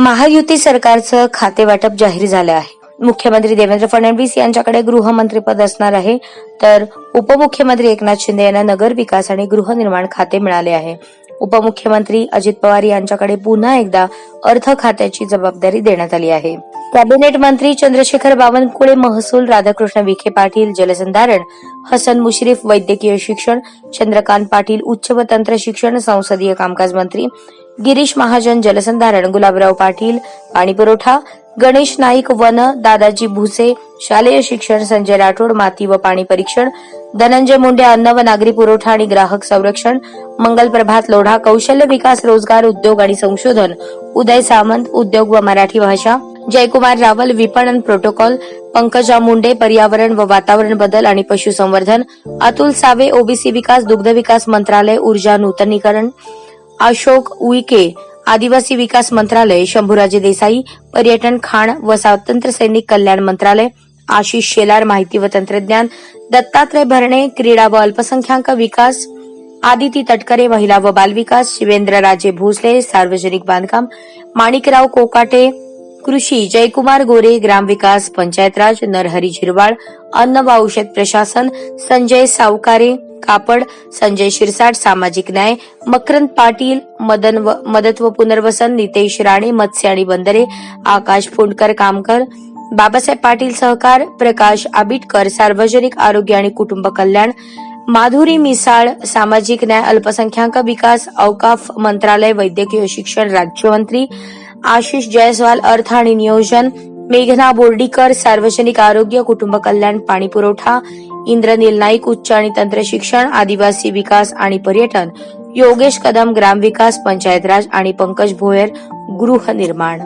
महायुती सरकारचं खाते वाटप जाहीर झालं आहे. मुख्यमंत्री देवेंद्र फडणवीस यांच्याकडे गृहमंत्रीपद असणार आहे. तर उपमुख्यमंत्री एकनाथ शिंदे यांना नगर विकास आणि गृहनिर्माण खाते मिळाले आहे. उपमुख्यमंत्री अजित पवार यांच्याकडे पुन्हा एकदा अर्थ खात्याची जबाबदारी देण्यात आली आहे. कॅबिनेट मंत्री चंद्रशेखर बावनकुळे महसूल राधाकृष्ण विखे पाटील जलसंधारण हसन मुश्रीफ वैद्यकीय शिक्षण चंद्रकांत पाटील उच्च व तंत्र शिक्षण संसदीय कामकाज मंत्री गिरीश महाजन जलसंधारण गुलाबराव पाटील पाणीपुरवठा गणेश नाईक वन दादाजी भुसे शालेय शिक्षण संजय राठोड माती व पाणी परीक्षण धनंजय मुंडे अन्न व नागरी पुरवठा आणि ग्राहक संरक्षण मंगल प्रभात लोढा कौशल्य विकास रोजगार उद्योग आणि संशोधन उदय सामंत उद्योग व मराठी भाषा जयकुमार रावल विपणन प्रोटोकॉल पंकजा मुंडे पर्यावरण व वातावरण बदल आणि पशुसंवर्धन अतुल सावे ओबीसी विकास दुग्ध विकास मंत्रालय ऊर्जा नूतनीकरण अशोक उईके आदिवासी विकास मंत्रालय शंभूराजे देसाई पर्यटन खाण व स्वातंत्र्य सैनिक कल्याण मंत्रालय आशिष शेलार माहिती व तंत्रज्ञान दत्तात्रय भरणे क्रीडा व अल्पसंख्याक विकास आदिती तटकरे महिला व बालविकास शिवेंद्रराजे भोसले सार्वजनिक बांधकाम माणिकराव कोकाटे कृषी जयकुमार गोरे ग्रामविकास पंचायतराज नरहरी झिरवाळ अन्न व औषध प्रशासन संजय सावकारे कापड संजय शिरसाट सामाजिक न्याय मकरंद पाटील मदन व मदत व पुनर्वसन नितेश राणे मत्स्य आणि बंदरे आकाश फोंडकर कामकर बाबासाहेब पाटील सहकार प्रकाश आबिटकर सार्वजनिक आरोग्य आणि कुटुंब कल्याण माधुरी मिसाळ सामाजिक न्याय अल्पसंख्याक विकास अवकाफ मंत्रालय वैद्यकीय शिक्षण राज्यमंत्री आशिष जयस्वाल अर्थ आणि नियोजन मेघना बोर्डीकर सार्वजनिक आरोग्य कुटुंब कल्याण पाणी पुरवठा इंद्रनील नाईक उच्च आणि तंत्र शिक्षण आदिवासी विकास आणि पर्यटन योगेश कदम ग्रामविकास पंचायत राज आणि पंकज भोयर गृहनिर्माण